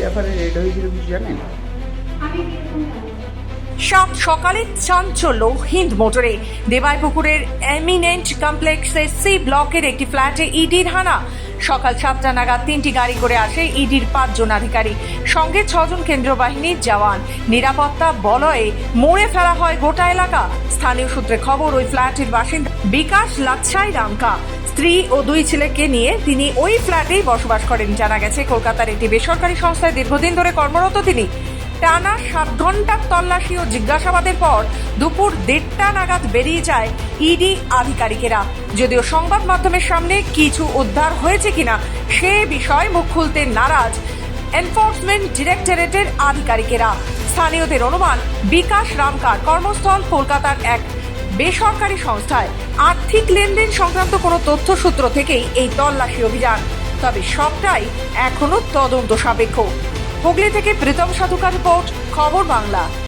ব্যাপারে রেড হয়েছিল কিছু জানেন? সাত সকালে চাঞ্চল্য হিন্দ মোটরে। দেবাইপুকুরের এমিনেন্ট কমপ্লেক্সের সি ব্লকের একটি ফ্ল্যাটে ইডির হানা। সকাল সাতটা নাগাদ তিনটি গাড়ি করে আসে ইডির পাঁচজন আধিকারিক। সঙ্গে ছজন কেন্দ্র বাহিনীর জওয়ান। নিরাপত্তা বলয়ে মোড়ে ফেলা হয় গোটা এলাকা। স্থানীয় সূত্রে খবর, ওই ফ্ল্যাটের বাসিন্দা বিকাশ লাচ্ছাই রামকা। স্ত্রী ও দুই ছেলেকে নিয়ে তিনি ওই ফ্ল্যাটেই বসবাস করেন। জানা গেছে, কলকাতার একটি বেসরকারি সংস্থায় দীর্ঘদিন ধরে কর্মরত তিনি। টানা সাত ঘণ্টার তল্লাশি ও জিজ্ঞাসাবাদের পর দুপুর দেড়টা নাগাদ বেরিয়ে যায় ইডি আধিকারিকেরা। যদিও সংবাদ মাধ্যমের সামনে কিছু উদ্ধার হয়েছে কিনা সে বিষয়ে মুখ খুলতে নারাজ এনফোর্সমেন্ট ডিরেক্টরেটের আধিকারিকেরা। স্থানীয়দের অনুমান, বিকাশ রামকার কর্মস্থল কলকাতার এক বেসরকারি সংস্থায় আর্থিক লেনদেন সংক্রান্ত কোনো তথ্যসূত্র থেকেই এই তল্লাশি অভিযান। তবে সবটাই এখনও তদন্ত সাপেক্ষ। হুগলি থেকে প্রীতম সাধুকার রিপোর্ট খবর বাংলা।